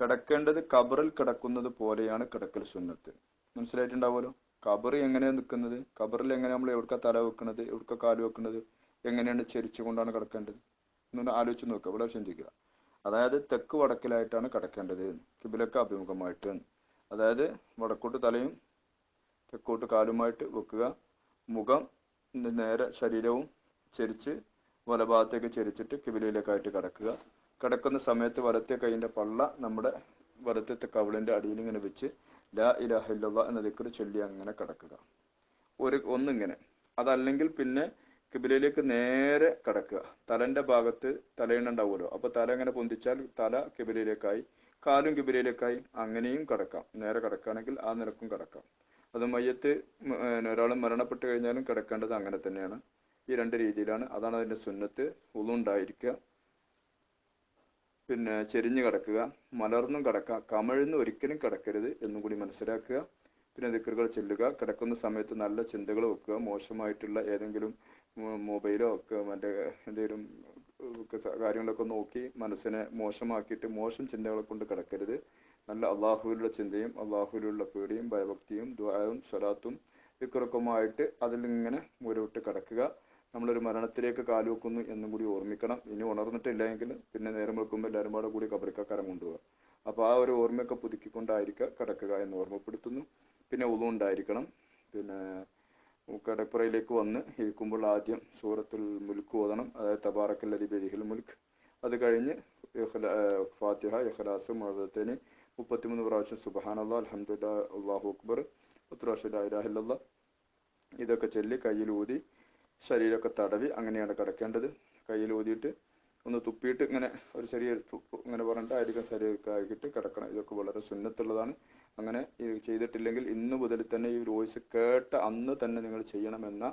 കിടക്കേണ്ടത് കബറിൽ കിടക്കുന്നത് പോലെയാണ് കിടക്കൽ സുന്നത്ത്. മനസ്സിലായിട്ടുണ്ടാവുമല്ലോ? കബർ എങ്ങനെയാണ് നിൽക്കുന്നത്? കബറിൽ എങ്ങനെ നമ്മൾ എവിടുക്ക തല വെക്കുന്നത്? എവിടുക്ക കാൽ വെക്കുന്നത്? എങ്ങനെയാണ് ചരിച്ചുകൊണ്ടാണ് കിടക്കേണ്ടത്? എന്നൊന്ന് ആലോചിച്ച് നോക്കുക. ഇവിടെ ചിന്തിക്കുക. അതായത് തെക്ക് വടക്കിലായിട്ടാണ് കിടക്കേണ്ടത്. കിബിലക്ക് അഭിമുഖമായിട്ട്. അതായത് വടക്കോട്ട് തലയും തെക്കോട്ട് കാലുമായിട്ട് വെക്കുക. മുഖം നേരെ ശരീരവും ചരിച്ച് വലഭാഗത്തേക്ക് ചരിച്ചിട്ട് കിബിലയിലേക്കായിട്ട് കിടക്കുക. കിടക്കുന്ന സമയത്ത് വലത്തെ കൈയിന്റെ പള്ള നമ്മുടെ വലത്തെ കവിളിന്റെ അടിയിൽ ഇങ്ങനെ വെച്ച് ലാ ഇലാഹ ഇല്ലല്ലാ എന്ന ദിക്ർ ചൊല്ലി അങ്ങനെ കിടക്കുക. ഒരു ഒന്നിങ്ങനെ. അതല്ലെങ്കിൽ പിന്നെ കിബിലയിലേക്ക് നേരെ കിടക്കുക. തലന്റെ ഭാഗത്ത് തലയിണ ഉണ്ടാവുമല്ലോ അപ്പൊ തല ഇങ്ങനെ പൊന്തിച്ചാൽ തല കിബിലയിലേക്കായി കാലും കിബിലയിലേക്കായി അങ്ങനെയും കിടക്കാം. നേരെ കിടക്കുകയാണെങ്കിൽ ആ നിലക്കും കിടക്കാം. അത് മയ്യത്ത് ഒരാൾ മരണപ്പെട്ട് കഴിഞ്ഞാലും കിടക്കേണ്ടത് അങ്ങനെ തന്നെയാണ്. ഈ രണ്ട് രീതിയിലാണ്. അതാണ് അതിന്റെ സുന്നത്ത്. ഉളുണ്ടായിരിക്കുക. പിന്നെ ചെരിഞ്ഞു കിടക്കുക മലർന്നും കിടക്കുക കമഴ്ന്ന് ഒരിക്കലും കിടക്കരുത് എന്നും കൂടി മനസ്സിലാക്കുക. പിന്നെ ദിക്കറുകൾ ചെല്ലുക കിടക്കുന്ന സമയത്ത് നല്ല ചിന്തകൾ വെക്കുക മോശമായിട്ടുള്ള ഏതെങ്കിലും മൊബൈലോ ഒക്കെ മറ്റേ എന്തെങ്കിലും കാര്യങ്ങളൊക്കെ നോക്കി മനസ്സിനെ മോശമാക്കിയിട്ട് മോശം ചിന്തകളെ കൊണ്ട് കിടക്കരുത്. നല്ല അള്ളാഹുവിലുള്ള ചിന്തയും അള്ളാഹുവിലുള്ള പേടിയും ഭയഭക്തിയും ദ്വാരവും സ്വലാത്തും ദിക്കറൊക്കെയുമായിട്ട് അതിലിങ്ങനെ മുരവിട്ട് കിടക്കുക. നമ്മളൊരു മരണത്തിലേക്ക് കാലുവെക്കുന്നു എന്നും കൂടി ഓർമ്മിക്കണം. ഇനി ഉണർന്നിട്ടില്ല എങ്കിൽ പിന്നെ നേരം വെക്കുമ്പോൾ എല്ലാവരും പാടെ കൂടി കബറിക്കക്കാരം കൊണ്ടുപോകുക അപ്പോൾ ആ ഒരു ഓർമ്മയൊക്കെ പുതുക്കിക്കൊണ്ടായിരിക്കുക കിടക്കുക എന്ന് ഓർമ്മപ്പെടുത്തുന്നു. പിന്നെ ഉളു ഉണ്ടായിരിക്കണം. പിന്നെ കടപ്പുറയിലേക്ക് വന്ന് ഇരിക്കുമ്പോൾ ആദ്യം സൂറത്തുൽ മുൽക്ക് ഓതണം. അതായത് തബാറക്കല്ലതി ബദിഹിൽ മുൽക്ക്. അത് കഴിഞ്ഞ് ഫാത്തിഹ ഇഖ്ലാസ് മുഴുവത്തേന് മുപ്പത്തിമൂന്ന് പ്രാവശ്യം അള്ളാഹ് അലഹമുല്ലാ അള്ളാഹു അക്ബർ പത്ത് പ്രാവശ്യം ലാ ഇലാഹ ഇല്ലല്ലാഹ് ഇതൊക്കെ ചൊല്ലി കയ്യിൽ ഊതി ശരീരമൊക്കെ തടവി അങ്ങനെയാണ് കിടക്കേണ്ടത്. കയ്യിൽ ഊതിയിട്ട് ഒന്ന് തുപ്പിയിട്ട് ഇങ്ങനെ ഒരു ചെറിയ തുപ്പ് ഇങ്ങനെ പറഞ്ഞിട്ട് ആയിരിക്കും ശരീരമൊക്കെ ആക്കിയിട്ട് കിടക്കണം. ഇതൊക്കെ വളരെ സുന്നത്തുള്ളതാണ്. അങ്ങനെ ഇത് ചെയ്തിട്ടില്ലെങ്കിൽ ഇന്ന് മുതൽ തന്നെ ഈ വോയിസ് കേട്ട അന്ന് തന്നെ നിങ്ങൾ ചെയ്യണമെന്ന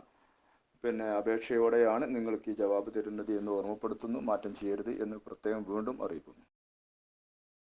പിന്നെ അപേക്ഷയോടെയാണ് നിങ്ങൾക്ക് ഈ ജവാബ് തരുന്നത് എന്ന് ഓർമ്മപ്പെടുത്തുന്നു. മാറ്റം ചെയ്യരുത് എന്ന് പ്രത്യേകം വീണ്ടും അറിയിക്കുന്നു.